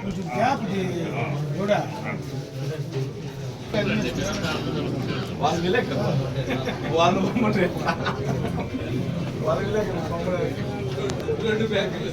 కొంచెం గ్యాప్ కూడా వాళ్ళు విలేక వాళ్ళు బొమ్మలు వాళ్ళు విలేక బొమ్మలు రెండు బ్యాగులు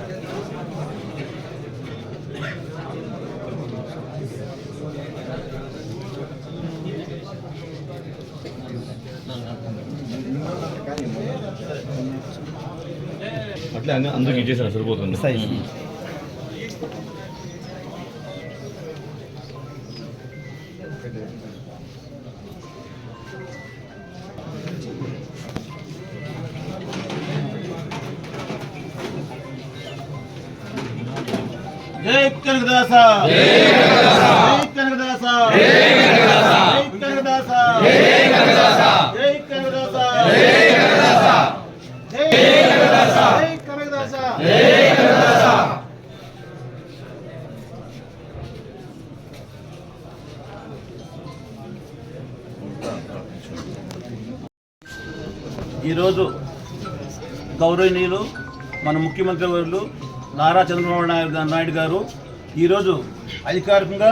అట్లా అందరికి ఇచ్చేసారు సరిపోతుంది జై కనకదాస జై కనకదాస జై కనకదాస జై కనకదాస జై కనకదాస జై కనకదాస ఈరోజు గౌరవనీయులు మన ముఖ్యమంత్రి వర్యులు నారా చంద్రబాబు నాయుడు గారు ఈరోజు అధికారికంగా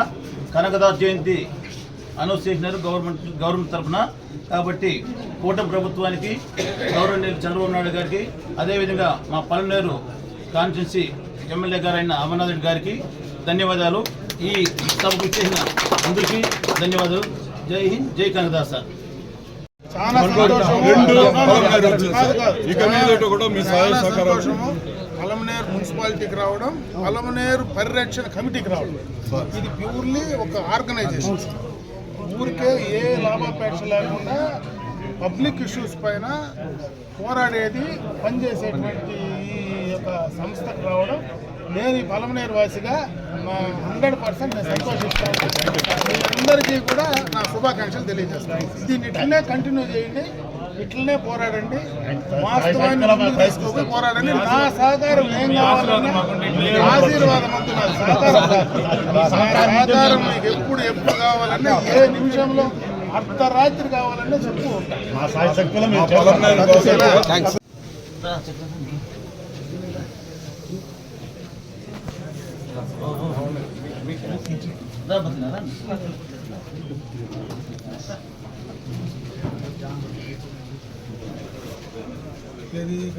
కనకదాస్ జయంతి అనౌన్స్ చేసినారు గవర్నమెంట్ గవర్నమెంట్ తరఫున. కాబట్టి కూటమి ప్రభుత్వానికి గౌరవనీయులు చంద్రబాబు నాయుడు గారికి అదేవిధంగా మా పలనేరు కాన్స్టిట్యున్సీ ఎమ్మెల్యే గారు అయిన అమర్నాథ్ రెడ్డి గారికి ధన్యవాదాలు. ఈ సభకు ఇచ్చేసిన అందరికీ ధన్యవాదాలు. జై హింద్ జై కనకదాస్ సార్. రెండు. ఇక కూడా మీ సహాయ చాలా సహకారాలు. సంతోషము. మున్సిపాలిటీకి రావడం పలమనేరు పరిరక్షణ కమిటీకి రావడం. ఇది ప్యూర్లీ ఒక ఆర్గనైజేషన్. ఊరికే ఏ లాభాపేక్ష లేకుండా పబ్లిక్ ఇష్యూస్ పైన పోరాడేది పనిచేసేటువంటి ఈ యొక్క సంస్థకు రావడం. నేను ఈ పలమనేరు వాసిగా మా హండ్రెడ్ పర్సెంట్ నేను సంతోషిస్తాను. మీ అందరికీ కూడా నా శుభాకాంక్షలు తెలియజేస్తాను. దీన్ని కంటిన్యూ చేయండి. ఇట్లనే పోరాడండి. వాస్తవాన్ని పోరాడండి. నా సహకారం ఏం కావాలన్నా ఆశీర్వాదం అంటున్నారు సహకారం మీకు ఎప్పుడు ఎప్పుడు కావాలన్నా ఏ నిమిషంలో అర్ధరాత్రి కావాలన్నా చెప్పు మా పలమనేరు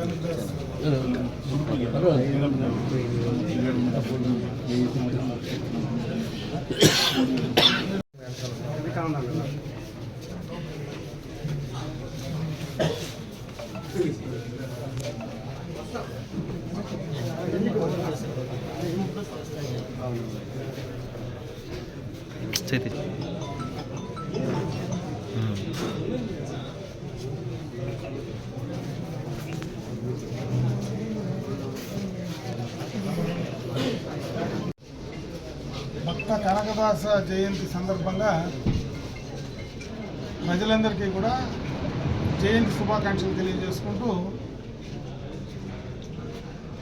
కోసం కనకదాస జయంతి సందర్భంగా ప్రజలందరికీ కూడా జయంతి శుభాకాంక్షలు తెలియజేసుకుంటూ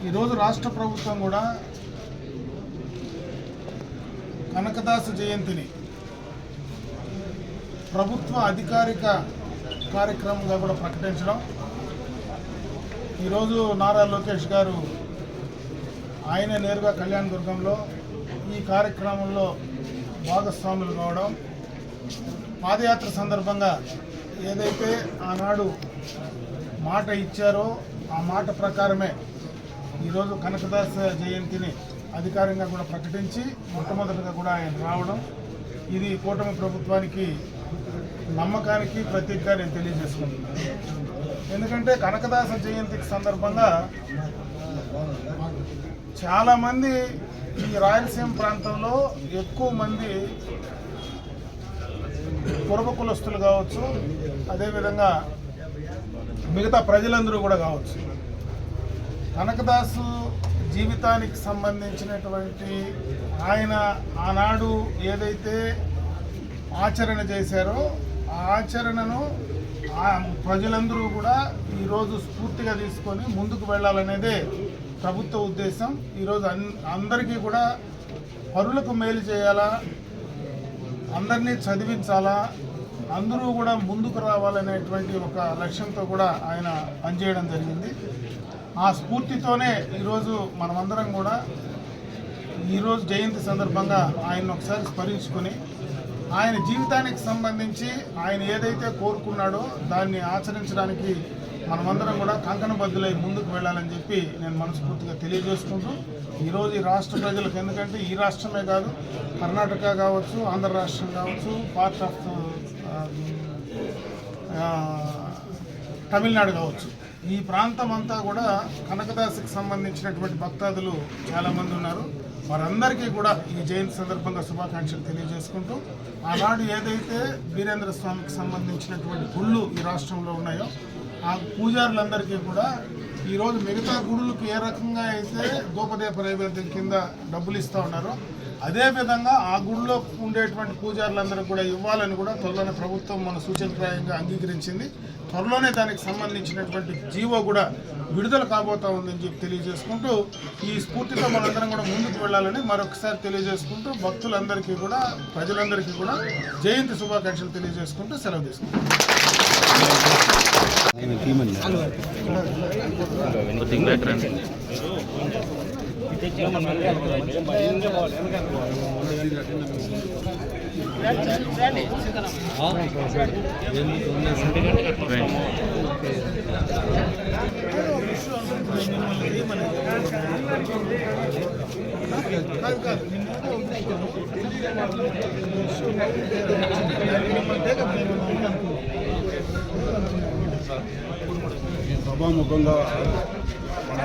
ఈరోజు రాష్ట్ర ప్రభుత్వం కూడా కనకదాస జయంతిని ప్రభుత్వ అధికారిక కార్యక్రమంగా కూడా ప్రకటించడం. ఈరోజు నారా లోకేష్ గారు ఆయన నేరుగా కళ్యాణదుర్గంలో ఈ కార్యక్రమంలో భాగస్వాములు కావడం పాదయాత్ర సందర్భంగా ఏదైతే ఆనాడు మాట ఇచ్చారో ఆ మాట ప్రకారమే ఈరోజు కనకదాస జయంతిని అధికారంగా కూడా ప్రకటించి మొట్టమొదటిగా కూడా ఆయన రావడం. ఇది కూటమి ప్రభుత్వానికి నమ్మకానికి ప్రతీకగా నేను తెలియజేసుకుంటున్నాను. ఎందుకంటే కనకదాస జయంతికి సందర్భంగా చాలామంది ఈ రాయలసీమ ప్రాంతంలో ఎక్కువ మంది కురబ కులస్తులు కావచ్చు అదేవిధంగా మిగతా ప్రజలందరూ కూడా కావచ్చు. కనకదాసు జీవితానికి సంబంధించినటువంటి ఆయన ఆనాడు ఏదైతే ఆచరణ చేశారో ఆ ఆచరణను ప్రజలందరూ కూడా ఈరోజు స్ఫూర్తిగా తీసుకొని ముందుకు వెళ్ళాలనేదే ప్రభుత్వ ఉద్దేశం ఈరోజు అన్ అందరికీ కూడా పరులకు మేలు చేయాలా అందరినీ చదివించాలా అందరూ కూడా ముందుకు రావాలనేటువంటి ఒక లక్ష్యంతో కూడా ఆయన పనిచేయడం జరిగింది. ఆ స్ఫూర్తితోనే ఈరోజు మనమందరం కూడా ఈరోజు జయంతి సందర్భంగా ఆయన ఒకసారి స్మరించుకొని ఆయన జీవితానికి సంబంధించి ఆయన ఏదైతే కోరుకున్నాడో దాన్ని ఆచరించడానికి మనమందరం కూడా కంకణబద్దులై ముందుకు వెళ్ళాలని చెప్పి నేను మనస్ఫూర్తిగా తెలియజేసుకుంటూ ఈరోజు ఈ రాష్ట్ర ప్రజలకు ఎందుకంటే ఈ రాష్ట్రమే కాదు కర్ణాటక కావచ్చు ఆంధ్ర రాష్ట్రం కావచ్చు పార్ట్ ఆఫ్ తమిళనాడు కావచ్చు. ఈ ప్రాంతం అంతా కూడా కనకదాసుకి సంబంధించినటువంటి భక్తాదులు చాలామంది ఉన్నారు. వారందరికీ కూడా ఈ జయంతి సందర్భంగా శుభాకాంక్షలు తెలియజేసుకుంటూ ఆనాడు ఏదైతే వీరేంద్ర స్వామికి సంబంధించినటువంటి గుళ్ళు ఈ రాష్ట్రంలో ఉన్నాయో ఆ పూజారులందరికీ కూడా ఈరోజు మిగతా గుడులకు ఏ రకంగా అయితే దూపదీప నైవేద్యం కింద డబ్బులు ఇస్తూ ఉన్నారో అదేవిధంగా ఆ గుడిలో ఉండేటువంటి పూజారులందరికీ కూడా ఇవ్వాలని కూడా త్వరలోనే ప్రభుత్వం మన సూచనప్రాయంగా అంగీకరించింది. త్వరలోనే దానికి సంబంధించినటువంటి జీవో కూడా విడుదల కాబోతా ఉందని చెప్పి తెలియజేసుకుంటూ ఈ స్ఫూర్తితో మనందరం కూడా ముందుకు వెళ్ళాలని మరొకసారి తెలియజేసుకుంటూ భక్తులందరికీ కూడా ప్రజలందరికీ కూడా జయంతి శుభాకాంక్షలు తెలియజేసుకుంటూ సెలవు తీసుకుంటాం కొద్దిగా బ్యాక్ రండి రండి. కాదు కాదు ఈ సభాముఖంగా మన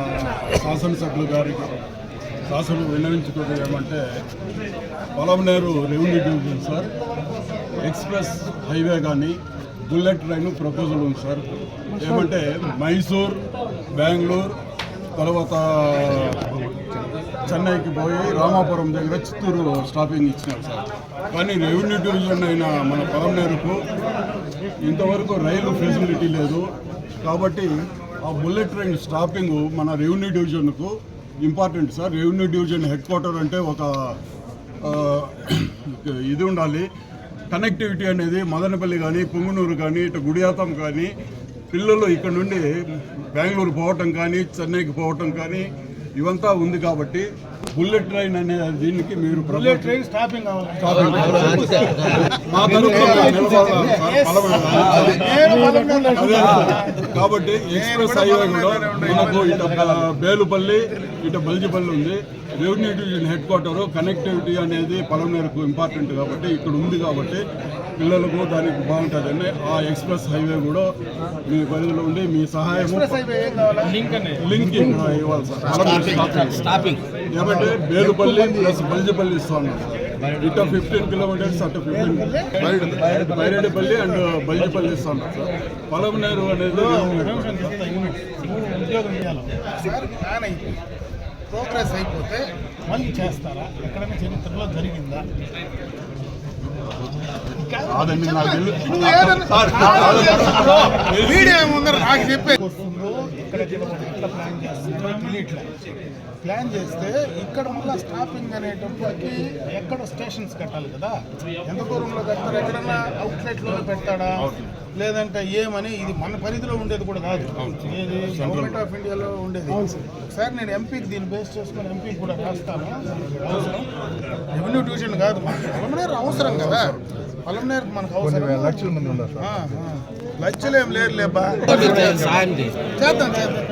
శాసనసభ్యులు గారికి శాసనం విన్నవించుకోవడం ఏమంటే Palamaner revenue division sir. Express highway కానీ బుల్లెట్ ట్రైన్ ప్రపోజల్ ఉంది సార్. ఏమంటే మైసూర్ బెంగళూరు తర్వాత చెన్నైకి పోయి రామాపురం దగ్గర చిత్తూరు స్టాపింగ్ ఇచ్చినారు సార్. కానీ రెవెన్యూ డివిజన్ అయిన మన పొలంనేరుకు ఇంతవరకు రైలు ఫెసిలిటీ లేదు. కాబట్టి ఆ బుల్లెట్ ట్రైన్ స్టాపింగ్ మన revenue డివిజన్కు important sir. Revenue division head quarter అంటే ఒక ఇది ఉండాలి. కనెక్టివిటీ అనేది మదనపల్లి కానీ పుంగునూరు కానీ ఇటు గుడియాతం కానీ పిల్లలు ఇక్కడ నుండి బెంగళూరు పోవటం కానీ చెన్నైకి పోవటం కానీ ఇవంతా ఉంది కాబట్టి బుల్లెట్ ట్రైన్ అనే దీనికి మీరు బుల్లెట్ ట్రైన్ స్టాపింగ్. కాబట్టి ఎక్స్ప్రెస్ హైవే కూడా మనకు ఇటు బేలుపల్లి ఇటు బల్జిపల్లి ఉంది. Revenue division head quarter connectivity అనేది పొలంనేరుకు ఇంపార్టెంట్ కాబట్టి ఇక్కడ ఉంది కాబట్టి పిల్లలకు దానికి బాగుంటుందని ఆ ఎక్స్ప్రెస్ హైవే కూడా మీ పరిధిలో ఉండి మీ సహాయము ఎక్స్ప్రెస్ హైవే ఏం కావాలా? లింక్ ఇవ్వాలి సార్. ఏమంటే బేలుపల్లి ప్లస్ బల్జిపల్లి ఇస్తాను. ఇటు ఫిఫ్టీన్ కిలోమీటర్స్ అటు ఫిఫ్టీన్ బైరెడ్డిపల్లి అండ్ బల్జిపల్లి ఇస్తాను సార్. పొలంనేరు అనేది ప్రోగ్రెస్ అయిపోతే మళ్ళీ చేస్తారా ఎక్కడైనా చరిత్రలో జరిగిందా. మీడియా ముందర నాకు చెప్పే ఎట్లా ప్లాన్ చేస్తే ఇక్కడ మళ్ళీ స్టాపింగ్ అనేటప్పటికి ఎక్కడ స్టేషన్స్ కట్టాలి కదా? ఎంత దూరంలో కడతారు? ఎక్కడన్నా అవుట్లెట్లో పెడతాడా? లేదంటే ఏమని? ఇది మన పరిధిలో ఉండేది కూడా కాదు. ఇది గవర్నమెంట్ ఆఫ్ ఇండియాలో ఉండేది. ఒకసారి నేను ఎంపీకి దీన్ని బేస్ చేసుకొని ఎంపీకి కూడా రాస్తాను. అవసరం? రెవెన్యూ డివిజన్ కాదు మనకి పొలంనేరు అవసరం కదా. పొలంనేరు మనకు అవసరం. లక్షల మంది ఏం లేరు లేబా చేద్దాం చేద్దాం.